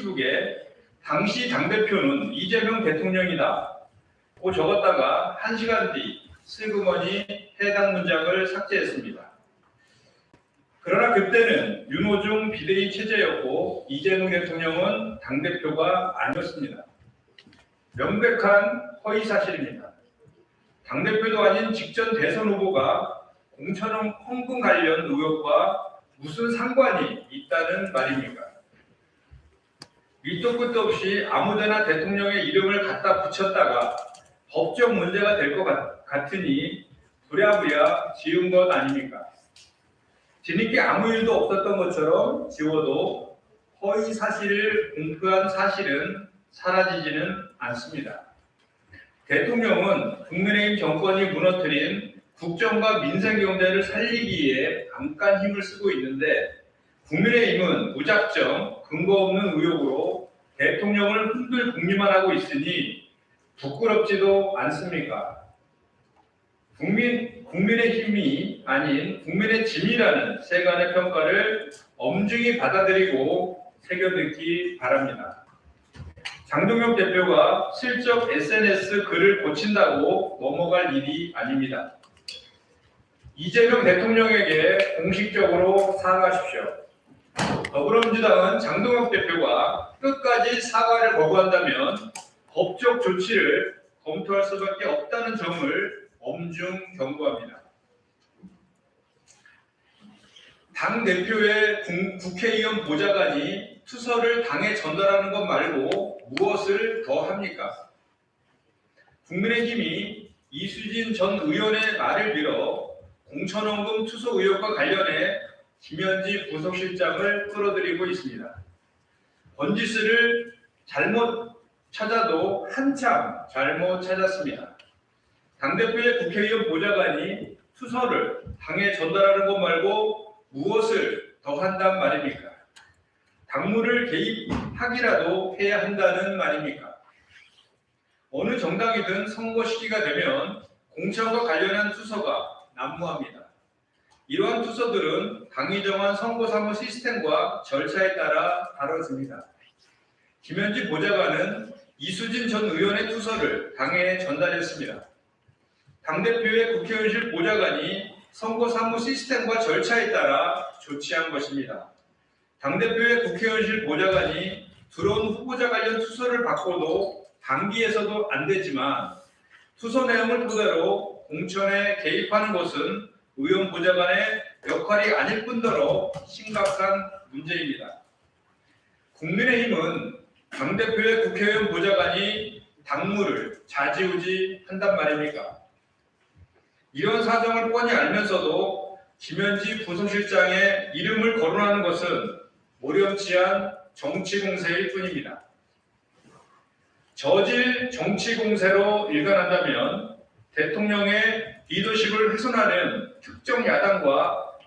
페이스북에 당시 당대표는 이재명 대통령이다. 고 적었다가 한시간 뒤 슬그머니 해당 문장을 삭제했습니다. 그러나 그때는 윤호중 비대위 체제였고 이재명 대통령은 당대표가 아니었습니다. 명백한 허위 사실입니다. 당대표도 아닌 직전 대선 후보가 공천원 헌금 관련 의혹과 무슨 상관이 있다는 말입니까? 밑도 끝도 없이 아무데나 대통령의 이름을 갖다 붙였다가 법적 문제가 될 것 같으니 부랴부랴 지은 것 아닙니까? 뒤늦게 아무 일도 없었던 것처럼 지워도 허위 사실을 공표한 사실은 사라지지는 않습니다. 대통령은 국민의힘 정권이 무너뜨린 국정과 민생 경제를 살리기 위해 잠깐 힘을 쓰고 있는데 국민의힘은 무작정 근거 없는 의혹으로 대통령을 흔들 궁리만 하고 있으니 부끄럽지도 않습니까? 국민, 국민의 힘이 아닌 국민의 짐이라는 세간의 평가를 엄중히 받아들이고 새겨듣기 바랍니다. 장동혁 대표가 실적 SNS 글을 고친다고 넘어갈 일이 아닙니다. 이재명 대통령에게 공식적으로 사과하십시오. 더불어민주당은 장동혁 대표가 끝까지 사과를 거부한다면 법적 조치를 검토할 수밖에 없다는 점을 엄중 경고합니다. 당 대표의 국- 국회의원 보좌관이 투서를 당에 전달하는 것 말고 무엇을 더 합니까? 국민의힘이 이수진 전 의원의 말을 빌어 공천원금 투소 의혹과 관련해 김현지 부속실장을 끌어들이고 있습니다. 번지스를 잘못 찾아도 한참 잘못 찾았습니다. 당대표의 국회의원 보좌관이 투서를 당에 전달하는 것 말고 무엇을 더 한단 말입니까? 당무를 개입하기라도 해야 한다는 말입니까? 어느 정당이든 선거 시기가 되면 공천과 관련한 투서가 난무합니다. 이러한 투서들은 당이 정한 선거 사무 시스템과 절차에 따라 다뤄집니다. 김현지 보좌관은 이수진 전 의원의 투서를 당에 전달했습니다. 당대표의 국회의원실 보좌관이 선거 사무 시스템과 절차에 따라 조치한 것입니다. 당대표의 국회의원실 보좌관이 들어온 후보자 관련 투서를 받고도 당기에서도 안 되지만 투서 내용을 토대로 공천에 개입하는 것은 의원 보좌관의 역할이 아닐 뿐더러 심각한 문제입니다. 국민의힘은 당대표의 국회의원 보좌관이 당무를 좌지우지 한단 말입니까? 이런 사정을 뻔히 알면서도 김현지 부속실장의 이름을 거론하는 것은 모렴치한 정치 공세일 뿐입니다. 저질 정치 공세로 일관한다면 대통령의 리더십을 훼손하는 특정 야당과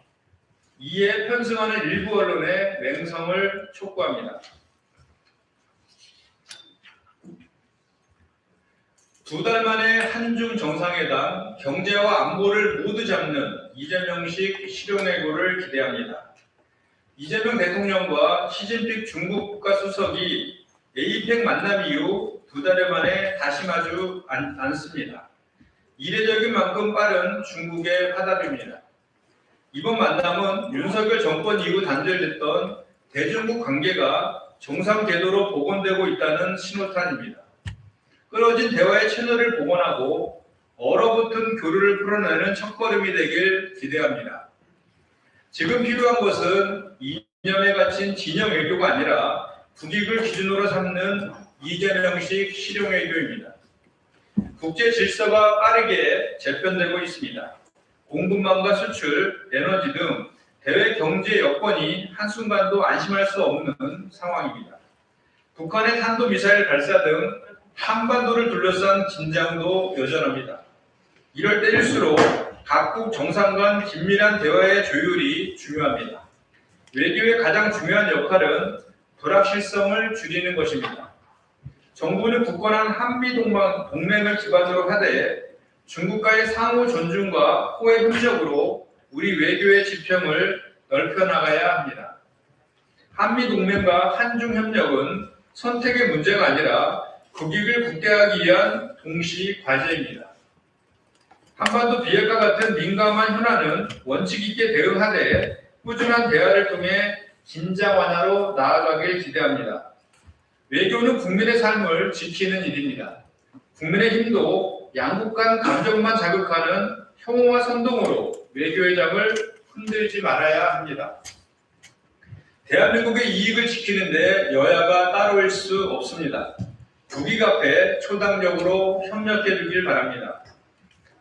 이에 편승하는 일부 언론의 맹성을 촉구합니다. 두 달 만에 한중 정상회담, 경제와 안보를 모두 잡는 이재명식 실용외교를 기대합니다. 이재명 대통령과 시진핑 중국 국가수석이 에이펙 만남 이후 두달 만에 다시 마주 않, 않습니다. 이례적인 만큼 빠른 중국의 화답입니다. 이번 만남은 윤석열 정권 이후 단절됐던 대중국 관계가 정상 궤도로 복원되고 있다는 신호탄입니다. 끊어진 대화의 채널을 복원하고 얼어붙은 교류를 풀어내는 첫걸음이 되길 기대합니다. 지금 필요한 것은 이념에 갇힌 진영 외교가 아니라 국익을 기준으로 삼는 이재명식 실용 외교입니다. 국제 질서가 빠르게 재편되고 있습니다. 공급망과 수출, 에너지 등 대외 경제 여건이 한순간도 안심할 수 없는 상황입니다. 북한의 탄도미사일 발사 등 한반도를 둘러싼 긴장도 여전합니다. 이럴 때일수록 각국 정상 간 긴밀한 대화의 조율이 중요합니다. 외교의 가장 중요한 역할은 불확실성을 줄이는 것입니다. 정부는 굳건한 한미 동맹, 동맹을 기반으로 하되 중국과의 상호 존중과 호의 협력으로 우리 외교의 지평을 넓혀 나가야 합니다. 한미 동맹과 한중 협력은 선택의 문제가 아니라 국익을 국대하기 위한 동시 과제입니다. 한반도 비핵화 같은 민감한 현안은 원칙 있게 대응하되 꾸준한 대화를 통해 긴장 완화로 나아가길 기대합니다. 외교는 국민의 삶을 지키는 일입니다. 국민의 힘도 양국 간 감정만 자극하는 혐오와 선동으로 외교의 장을 흔들지 말아야 합니다. 대한민국의 이익을 지키는데 여야가 따로일 수 없습니다. 국익 앞에 초당적으로 협력해 주길 바랍니다.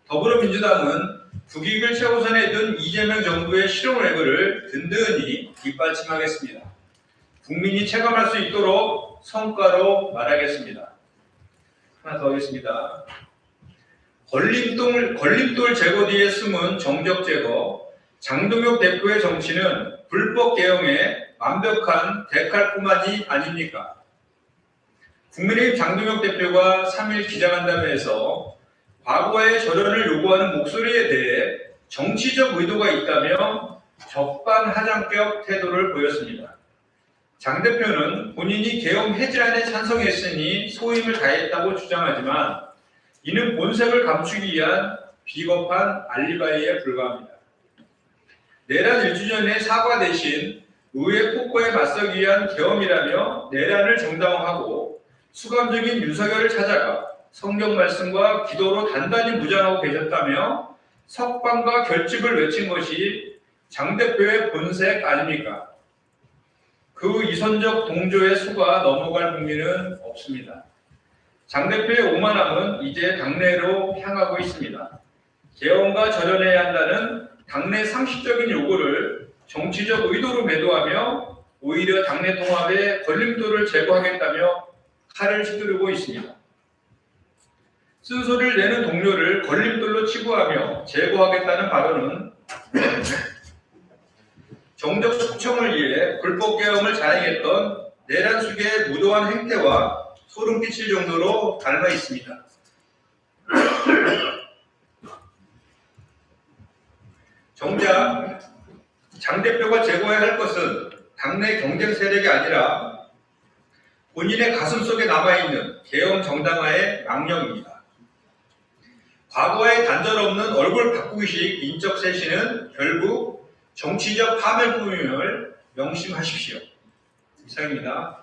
더불어민주당은 국익을 최우선에 둔 이재명 정부의 실용레고를 든든히 뒷받침하겠습니다. 국민이 체감할 수 있도록 성과로 말하겠습니다. 하나 더 하겠습니다. 걸림돌, 걸림돌 제거 뒤에 숨은 정적 제거, 장동혁 대표의 정치는 불법 개혁의 완벽한 데칼코마니 아닙니까? 국민의힘 장동혁 대표가 3일 기자간담회에서 과거의 절연을 요구하는 목소리에 대해 정치적 의도가 있다며 적반하장격 태도를 보였습니다. 장 대표는 본인이 계엄 해제안에 찬성했으니 소임을 다했다고 주장하지만 이는 본색을 감추기 위한 비겁한 알리바이에 불과합니다. 내란 1주년의 사과 대신 의회 폭거에 맞서기 위한 계엄이라며 내란을 정당화하고 수감중인 윤석열을 찾아가 성경 말씀과 기도로 단단히 무장하고 계셨다며 석방과 결집을 외친 것이 장 대표의 본색 아닙니까? 그 이선적 동조의 수가 넘어갈 국민은 없습니다. 장 대표의 오만함은 이제 당내로 향하고 있습니다. 개헌과 절연해야 한다는 당내 상식적인 요구를 정치적 의도로 매도하며 오히려 당내 통합에 걸림돌을 제거하겠다며 칼을 휘두르고 있습니다. 쓴소리를 내는 동료를 걸림돌로 치부하며 제거하겠다는 발언은 정적 숙청을 위해 불법 계엄을 자행했던 내란 수계의 무도한 행태와 소름 끼칠 정도로 닮아 있습니다. 정작 장 대표가 제거해야 할 것은 당내 경쟁 세력이 아니라 본인의 가슴 속에 남아있는 계엄 정당화의 망령입니다. 과거의 단절 없는 얼굴 바꾸기식 인적 쇄신은 결국 정치적 파멸뿐임을 명심하십시오. 이상입니다.